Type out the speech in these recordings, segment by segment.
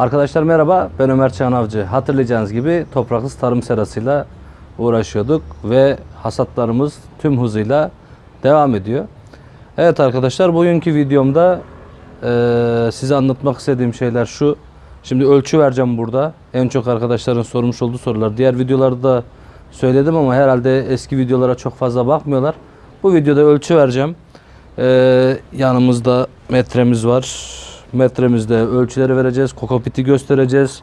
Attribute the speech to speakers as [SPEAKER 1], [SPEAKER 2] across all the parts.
[SPEAKER 1] Arkadaşlar merhaba, ben Ömer Çağan Avcı. Hatırlayacağınız gibi topraklı tarım serasıyla uğraşıyorduk ve hasatlarımız tüm hızıyla devam ediyor. Evet arkadaşlar, bugünkü videomda eee, size anlatmak istediğim şeyler şu. Şimdi ölçü vereceğim burada. En çok arkadaşların sormuş olduğu sorular. Diğer videolarda söyledim ama herhalde eski videolara çok fazla bakmıyorlar. Bu videoda ölçü vereceğim. Ee, yanımızda metremiz var. Metremizde ölçüleri vereceğiz. Kokopiti göstereceğiz.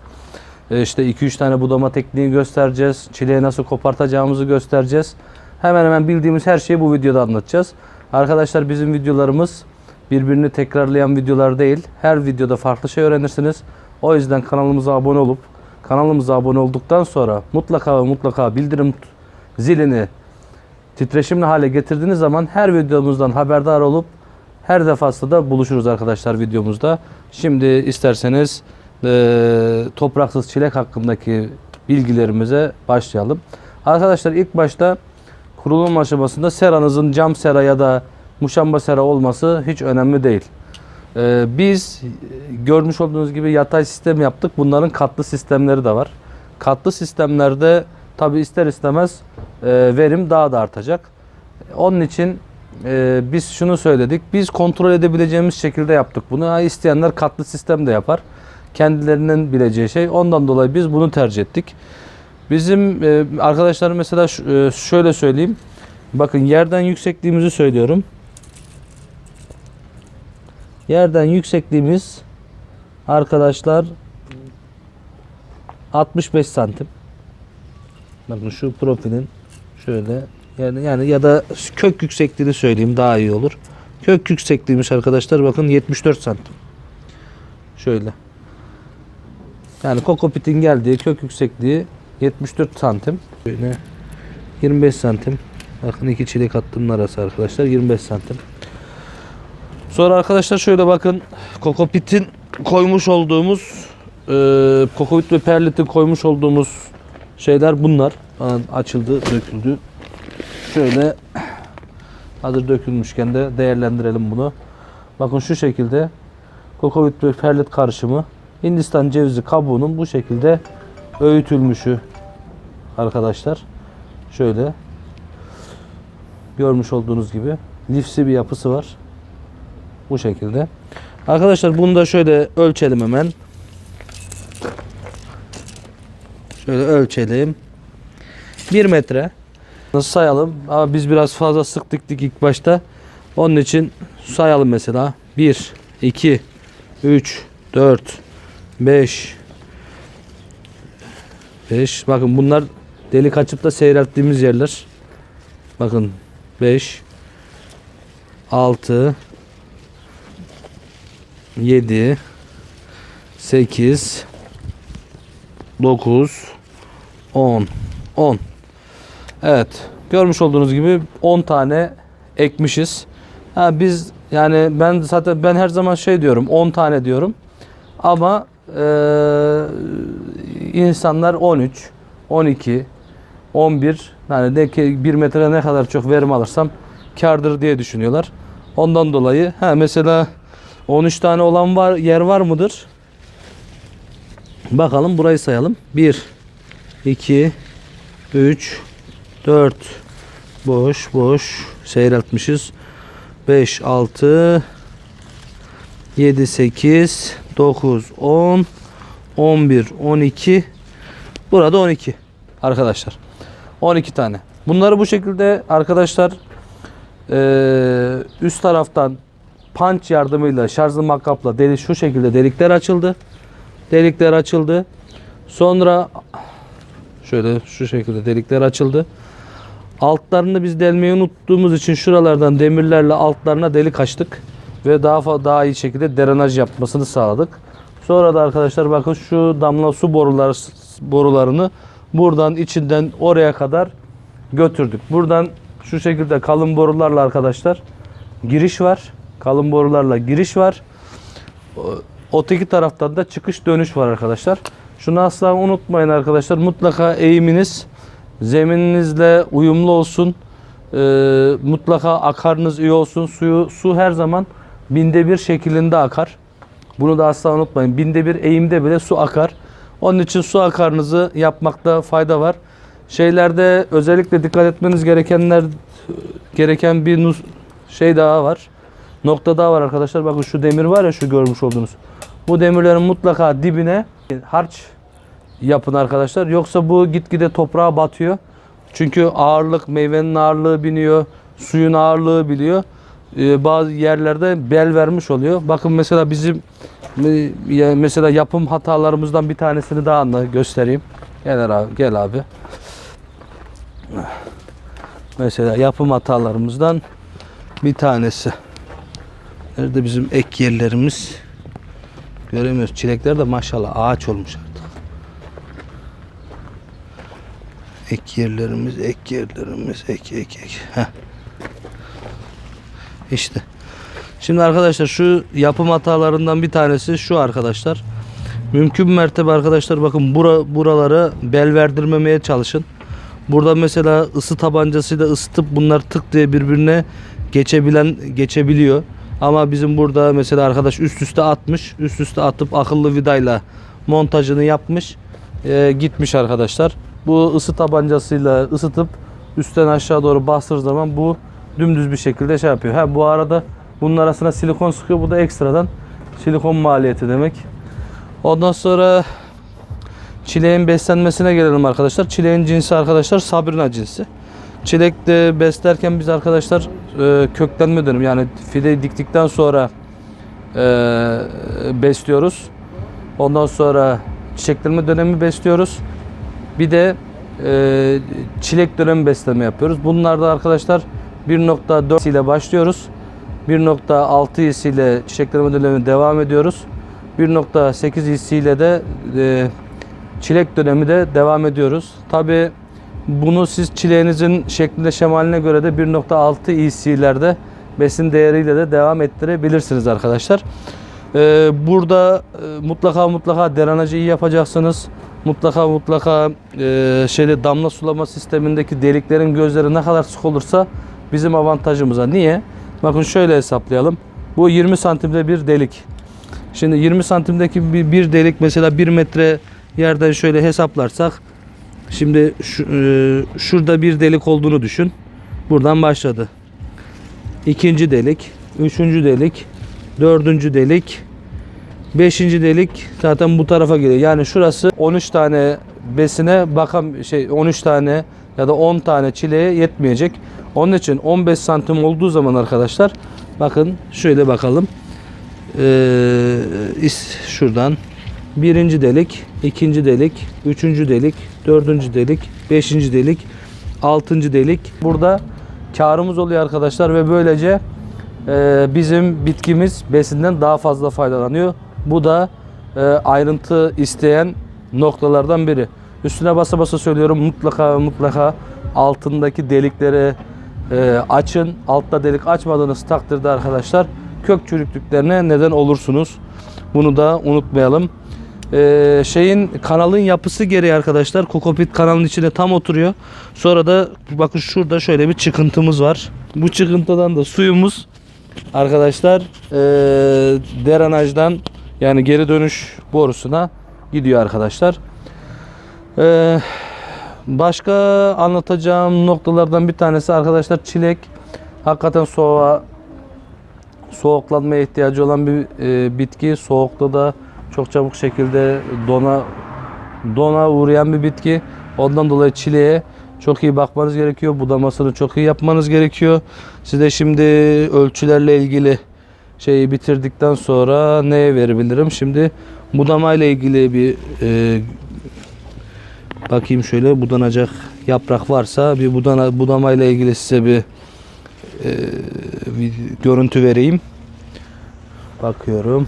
[SPEAKER 1] Ee, işte 2-3 tane budama tekniği göstereceğiz. Çileği nasıl kopartacağımızı göstereceğiz. Hemen hemen bildiğimiz her şeyi bu videoda anlatacağız. Arkadaşlar bizim videolarımız birbirini tekrarlayan videolar değil. Her videoda farklı şey öğrenirsiniz. O yüzden kanalımıza abone olup kanalımıza abone olduktan sonra mutlaka ve mutlaka bildirim zilini titreşimli hale getirdiğiniz zaman her videomuzdan haberdar olup her defasında da buluşuruz arkadaşlar videomuzda. Şimdi isterseniz eee, topraksız çilek hakkındaki bilgilerimize başlayalım. Arkadaşlar ilk başta kurulum aşamasında seranızın cam sera ya da muşamba sera olması hiç önemli değil. Ee, biz e, görmüş olduğunuz gibi yatay sistem yaptık. Bunların katlı sistemleri de var. Katlı sistemlerde tabi ister istemez e, verim daha da artacak. Onun için e, biz şunu söyledik. Biz kontrol edebileceğimiz şekilde yaptık bunu. Ha, isteyenler katlı sistem de yapar. Kendilerinin bileceği şey. Ondan dolayı biz bunu tercih ettik. Bizim e, arkadaşlar mesela e, şöyle söyleyeyim. Bakın yerden yüksekliğimizi söylüyorum. Yerden yüksekliğimiz arkadaşlar 65 santim. Bakın şu profilin şöyle yani yani ya da kök yüksekliğini söyleyeyim daha iyi olur. Kök yüksekliğimiz arkadaşlar bakın 74 santim. Şöyle. Yani kokopitin geldiği kök yüksekliği 74 santim. Şöyle 25 santim. Bakın iki çilek hattının arası arkadaşlar 25 santim. Sonra arkadaşlar şöyle bakın kokopitin koymuş olduğumuz e, kokopit ve perlitin koymuş olduğumuz şeyler bunlar. Açıldı, döküldü. Şöyle hazır dökülmüşken de değerlendirelim bunu. Bakın şu şekilde kokopit ve perlit karışımı Hindistan cevizi kabuğunun bu şekilde öğütülmüşü arkadaşlar. Şöyle görmüş olduğunuz gibi lifsi bir yapısı var. Bu şekilde. Arkadaşlar bunu da şöyle ölçelim hemen. Şöyle ölçelim. 1 metre. Sayalım? Ama biz biraz fazla sık diktik ilk başta. Onun için sayalım mesela. 1, 2, 3, 4, 5, 5. Bakın bunlar delik açıp da seyrelttiğimiz yerler. Bakın 5, 6, 7 8 9 10 10 Evet görmüş olduğunuz gibi 10 tane ekmişiz. Ha biz yani ben zaten ben her zaman şey diyorum 10 tane diyorum. Ama eee, insanlar 13, 12, 11 yani de ki 1 metre ne kadar çok verim alırsam kardır diye düşünüyorlar. Ondan dolayı ha mesela 13 tane olan var yer var mıdır? Bakalım burayı sayalım. 1 2 3 4 boş boş seyreltmişiz. 5 6 7 8 9 10 11 12 Burada 12 arkadaşlar. 12 tane. Bunları bu şekilde arkadaşlar üst taraftan punch yardımıyla şarjlı matkapla delik şu şekilde delikler açıldı. Delikler açıldı. Sonra şöyle şu şekilde delikler açıldı. Altlarını biz delmeyi unuttuğumuz için şuralardan demirlerle altlarına delik açtık ve daha daha iyi şekilde drenaj yapmasını sağladık. Sonra da arkadaşlar bakın şu damla su boruları borularını buradan içinden oraya kadar götürdük. Buradan şu şekilde kalın borularla arkadaşlar giriş var. Kalın borularla giriş var. O- Öteki taraftan da çıkış dönüş var arkadaşlar. Şunu asla unutmayın arkadaşlar. Mutlaka eğiminiz zemininizle uyumlu olsun. Ee, mutlaka akarınız iyi olsun. Suyu su her zaman binde bir şeklinde akar. Bunu da asla unutmayın. Binde bir eğimde bile su akar. Onun için su akarınızı yapmakta fayda var. Şeylerde özellikle dikkat etmeniz gerekenler gereken bir şey daha var. Nokta daha var arkadaşlar. Bakın şu demir var ya şu görmüş olduğunuz. Bu demirlerin mutlaka dibine harç yapın arkadaşlar. Yoksa bu gitgide toprağa batıyor. Çünkü ağırlık, meyvenin ağırlığı biniyor, suyun ağırlığı biliyor. Ee, bazı yerlerde bel vermiş oluyor. Bakın mesela bizim e, mesela yapım hatalarımızdan bir tanesini daha anla göstereyim. Gel abi, gel abi. Mesela yapım hatalarımızdan bir tanesi. Nerede bizim ek yerlerimiz? Göremiyoruz. Çilekler de maşallah ağaç olmuş Ek yerlerimiz, ek yerlerimiz, ek ek ek. Heh. İşte. Şimdi arkadaşlar şu yapım hatalarından bir tanesi şu arkadaşlar. Mümkün mertebe arkadaşlar bakın bura, buralara bel verdirmemeye çalışın. Burada mesela ısı tabancasıyla ısıtıp bunlar tık diye birbirine geçebilen geçebiliyor. Ama bizim burada mesela arkadaş üst üste atmış. Üst üste atıp akıllı vidayla montajını yapmış. Ee, gitmiş arkadaşlar. Bu ısı tabancasıyla ısıtıp üstten aşağı doğru bastırır zaman bu dümdüz bir şekilde şey yapıyor. Ha bu arada bunun arasına silikon sıkıyor. Bu da ekstradan silikon maliyeti demek. Ondan sonra çileğin beslenmesine gelelim arkadaşlar. Çileğin cinsi arkadaşlar sabrina cinsi. Çilek de beslerken biz arkadaşlar e, köklenme dönemi yani fideyi diktikten sonra e, besliyoruz. Ondan sonra çiçeklenme dönemi besliyoruz. Bir de e, çilek dönemi besleme yapıyoruz. Bunlarda arkadaşlar 1.4 ile başlıyoruz. 1.6 hisiyle çiçeklenme dönemi devam ediyoruz. 1.8 hisiyle de e, çilek dönemi de devam ediyoruz. Tabi bunu siz çileğinizin şeklinde şemaline göre de 1.6 EC'lerde besin değeriyle de devam ettirebilirsiniz arkadaşlar. Ee, burada e, mutlaka mutlaka drenajı iyi yapacaksınız. Mutlaka mutlaka e, şeyde damla sulama sistemindeki deliklerin gözleri ne kadar sık olursa bizim avantajımıza. Niye? Bakın şöyle hesaplayalım. Bu 20 santimde bir delik. Şimdi 20 santimdeki bir, delik mesela 1 metre yerden şöyle hesaplarsak Şimdi şu, e, şurada bir delik olduğunu düşün. Buradan başladı. İkinci delik, üçüncü delik, dördüncü delik, beşinci delik zaten bu tarafa geliyor. Yani şurası 13 tane besine bakam şey 13 tane ya da 10 tane çileğe yetmeyecek. Onun için 15 santim olduğu zaman arkadaşlar bakın şöyle bakalım. Ee, şuradan birinci delik, ikinci delik, üçüncü delik, dördüncü delik, beşinci delik, altıncı delik. Burada karımız oluyor arkadaşlar ve böylece bizim bitkimiz besinden daha fazla faydalanıyor. Bu da e, ayrıntı isteyen noktalardan biri. Üstüne basa basa söylüyorum mutlaka mutlaka altındaki delikleri e, açın. Altta delik açmadığınız takdirde arkadaşlar kök çürüklüklerine neden olursunuz. Bunu da unutmayalım. Ee, şeyin kanalın yapısı gereği arkadaşlar kokopit kanalın içine tam oturuyor. Sonra da bakın şurada şöyle bir çıkıntımız var. Bu çıkıntıdan da suyumuz arkadaşlar ee, deranajdan yani geri dönüş borusuna gidiyor arkadaşlar. Ee, başka anlatacağım noktalardan bir tanesi arkadaşlar çilek hakikaten soğuğa soğuklanmaya ihtiyacı olan bir e, bitki. Soğukta da çok çabuk şekilde dona dona uğrayan bir bitki. Ondan dolayı çileğe çok iyi bakmanız gerekiyor. Budamasını çok iyi yapmanız gerekiyor. Size şimdi ölçülerle ilgili şeyi bitirdikten sonra neye verebilirim? Şimdi budama ile ilgili bir e, bakayım şöyle budanacak yaprak varsa bir budana budama ile ilgili size bir e, bir görüntü vereyim. Bakıyorum.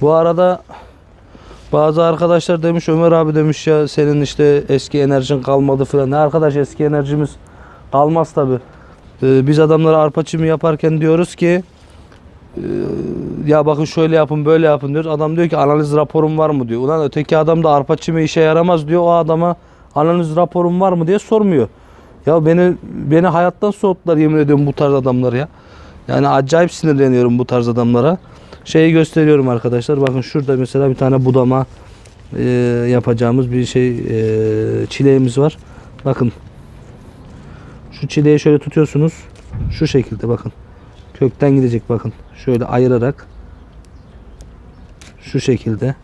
[SPEAKER 1] Bu arada bazı arkadaşlar demiş Ömer abi demiş ya senin işte eski enerjin kalmadı falan. Ne arkadaş eski enerjimiz kalmaz tabi. biz adamlara arpa çimi yaparken diyoruz ki e, ya bakın şöyle yapın böyle yapın diyoruz. Adam diyor ki analiz raporum var mı diyor. Ulan öteki adam da arpa çimi işe yaramaz diyor. O adama analiz raporum var mı diye sormuyor. Ya beni beni hayattan soğuttular yemin ediyorum bu tarz adamlar ya. Yani acayip sinirleniyorum bu tarz adamlara. Şeyi gösteriyorum arkadaşlar. Bakın şurada mesela bir tane budama e, yapacağımız bir şey e, çileğimiz var. Bakın. Şu çileği şöyle tutuyorsunuz. Şu şekilde bakın. Kökten gidecek bakın. Şöyle ayırarak şu şekilde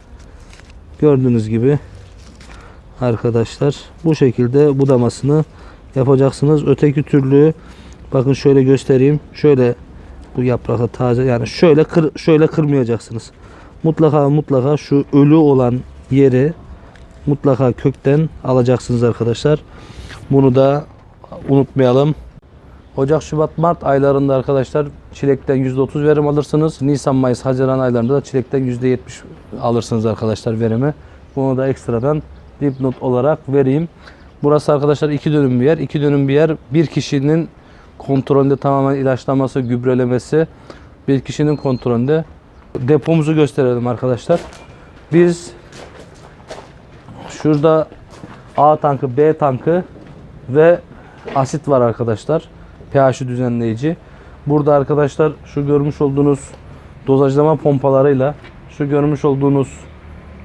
[SPEAKER 1] gördüğünüz gibi arkadaşlar bu şekilde budamasını yapacaksınız. Öteki türlü bakın şöyle göstereyim. Şöyle bu yaprakı taze yani şöyle kır, şöyle kırmayacaksınız. Mutlaka mutlaka şu ölü olan yeri mutlaka kökten alacaksınız arkadaşlar. Bunu da unutmayalım. Ocak, Şubat, Mart aylarında arkadaşlar çilekten %30 verim alırsınız. Nisan, Mayıs, Haziran aylarında da çilekten %70 alırsınız arkadaşlar verimi. Bunu da ekstradan dipnot olarak vereyim. Burası arkadaşlar iki dönüm bir yer. İki dönüm bir yer bir kişinin kontrolünde tamamen ilaçlaması, gübrelemesi bir kişinin kontrolünde. Depomuzu gösterelim arkadaşlar. Biz şurada A tankı, B tankı ve asit var arkadaşlar. pH'i düzenleyici. Burada arkadaşlar şu görmüş olduğunuz dozajlama pompalarıyla şu görmüş olduğunuz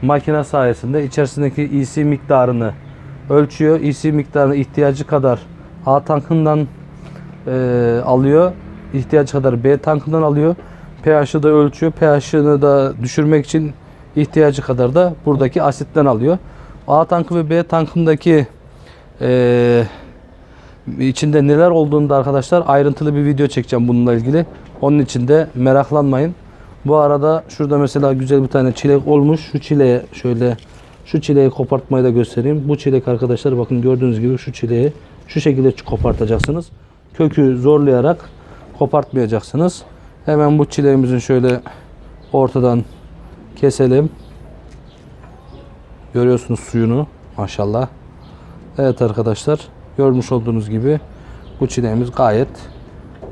[SPEAKER 1] makine sayesinde içerisindeki EC miktarını ölçüyor. EC miktarını ihtiyacı kadar A tankından e, alıyor. İhtiyacı kadar B tankından alıyor. pH'ı da ölçüyor. pH'ını da düşürmek için ihtiyacı kadar da buradaki asitten alıyor. A tankı ve B tankındaki e, içinde neler olduğunu da arkadaşlar ayrıntılı bir video çekeceğim bununla ilgili. Onun için de meraklanmayın. Bu arada şurada mesela güzel bir tane çilek olmuş. Şu çileğe şöyle şu çileği kopartmayı da göstereyim. Bu çilek arkadaşlar bakın gördüğünüz gibi şu çileği şu şekilde kopartacaksınız. Kökü zorlayarak kopartmayacaksınız. Hemen bu çileğimizin şöyle ortadan keselim. Görüyorsunuz suyunu maşallah. Evet arkadaşlar görmüş olduğunuz gibi bu çileğimiz gayet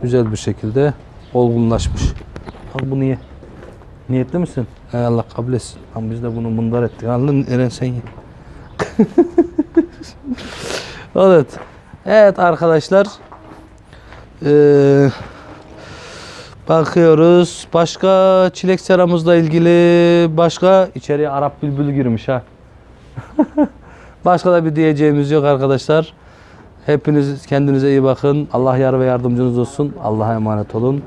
[SPEAKER 1] güzel bir şekilde olgunlaşmış. Al bunu ye. Niyetli misin? Ey Allah kabul etsin. Ama biz de bunu mundar ettik. Aldın Eren sen ye. evet. Evet arkadaşlar. Ee, bakıyoruz. Başka çilek seramızla ilgili başka içeriye Arap bülbülü girmiş ha. Başka da bir diyeceğimiz yok arkadaşlar. Hepiniz kendinize iyi bakın. Allah yar ve yardımcınız olsun. Allah'a emanet olun.